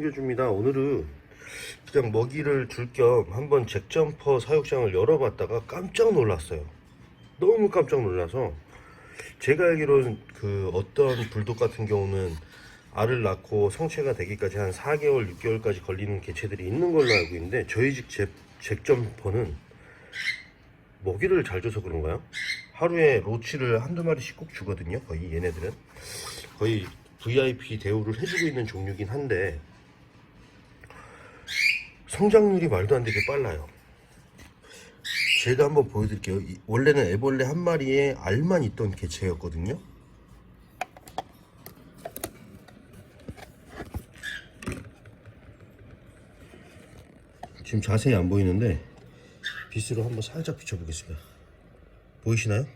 챙겨줍니다. 오늘은 그냥 먹이를 줄 겸 한번 잭점퍼 사육장을 열어봤다가 깜짝 놀랐어요. 너무 깜짝 놀라서 제가 알기로는 그 어떤 불독 같은 경우는 알을 낳고 성체가 되기까지 한 4개월, 6개월까지 걸리는 개체들이 있는 걸로 알고 있는데 저희 집 잭, 잭점퍼는 먹이를 잘 줘서 그런가요? 하루에 로치를 한두 마리씩 꼭 주거든요. 거의 얘네들은 거의 VIP 대우를 해주고 있는 종류긴 한데 성장률이 말도 안 되게 빨라요. 제가 한번 보여드릴게요. 이- 원래는 애벌레 한 마리에 알만 있던 개체였거든요. 지금 자세히 안 보이는데 빛으로 한번 살짝 비춰보겠습니다. 보이시나요?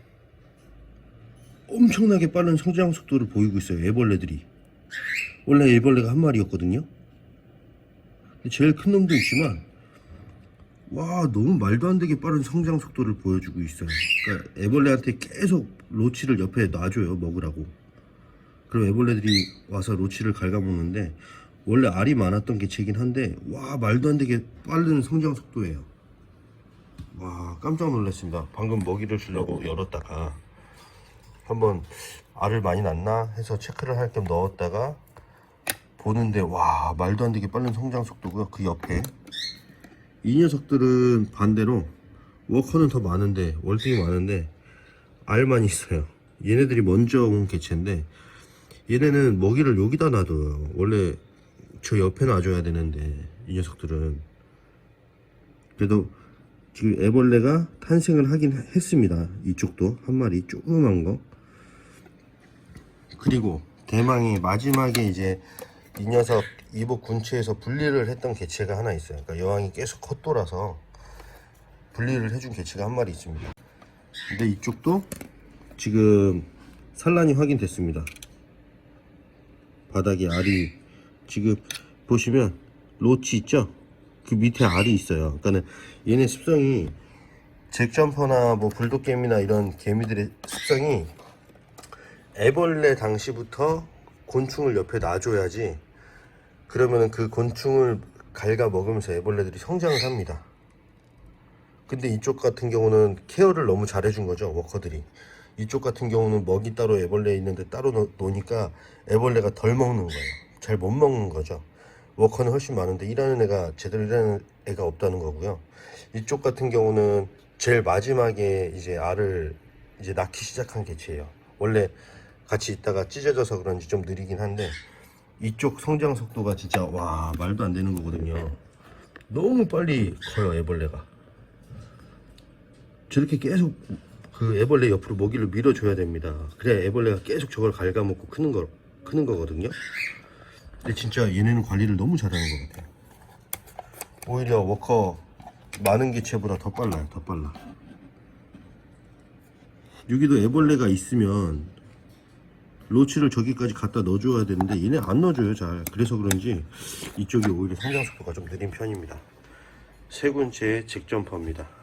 엄청나게 빠른 성장 속도를 보이고 있어요. 애벌레들이. 원래 애벌레가 한 마리였거든요. 제일 큰 놈도 있지만 와 너무 말도 안 되게 빠른 성장 속도를 보여주고 있어요. 그러니까 애벌레한테 계속 로치를 옆에 놔줘요 먹으라고. 그럼 애벌레들이 와서 로치를 갉아먹는데 원래 알이 많았던 개체이긴 한데 와 말도 안 되게 빠른 성장 속도예요. 와 깜짝 놀랐습니다. 방금 먹이를 주려고 열었다가 한번 알을 많이 낳나 해서 체크를 할 겸 넣었다가 보는데 와 말도 안 되게 빠른 성장 속도고요. 그 옆에 이 녀석들은 반대로 워커는 더 많은데 월등히 많은데 알만 있어요. 얘네들이 먼저 온 개체인데 얘네는 먹이를 여기다 놔둬요. 원래 저 옆에 놔줘야 되는데 이 녀석들은 그래도 지금 애벌레가 탄생을 하긴 했습니다. 이쪽도 한 마리 조그만 거. 그리고 대망의 마지막에 이제 이 녀석 이복 군체에서 분리를 했던 개체가 하나 있어요. 그러니까 여왕이 계속 컷돌아서 분리를 해준 개체가 한 마리 있습니다. 근데 이쪽도 지금 산란이 확인됐습니다. 바닥에 알이 지금 보시면 로치 있죠? 그 밑에 알이 있어요. 그러니까는 얘네 습성이 잭점퍼나 뭐 불독개미나 이런 개미들의 습성이 애벌레 당시부터 곤충을 옆에 놔줘야지 그러면은 그 곤충을 갉아 먹으면서 애벌레들이 성장을 합니다. 근데 이쪽 같은 경우는 케어를 너무 잘해준 거죠 워커들이. 이쪽 같은 경우는 먹이 따로 애벌레 있는데 따로 놓- 놓으니까 애벌레가 덜 먹는 거예요. 잘 못 먹는 거죠. 워커는 훨씬 많은데 일하는 애가 제대로 일하는 애가 없다는 거고요. 이쪽 같은 경우는 제일 마지막에 이제 알을 이제 낳기 시작한 개체예요. 원래 같이 있다가 찢어져서 그런지 좀 느리긴 한데 이쪽 성장 속도가 진짜 와 말도 안 되는 거거든요 너무 빨리 커요 애벌레가 저렇게 계속 그 애벌레 옆으로 먹이를 밀어줘야 됩니다. 그래야 애벌레가 계속 저걸 갉아먹고 크는 거 크는 거거든요. 근데 진짜 얘네는 관리를 너무 잘하는 것 같아요. 오히려 워커 많은 개체보다 더 빨라요. 더 빨라. 여기도 애벌레가 있으면 로치를 저기까지 갖다 넣어줘야 되는데 얘네 안 넣어줘요 잘. 그래서 그런지 이쪽이 오히려 성장 속도가 좀 느린 편입니다. 세 군체의 직점퍼입니다.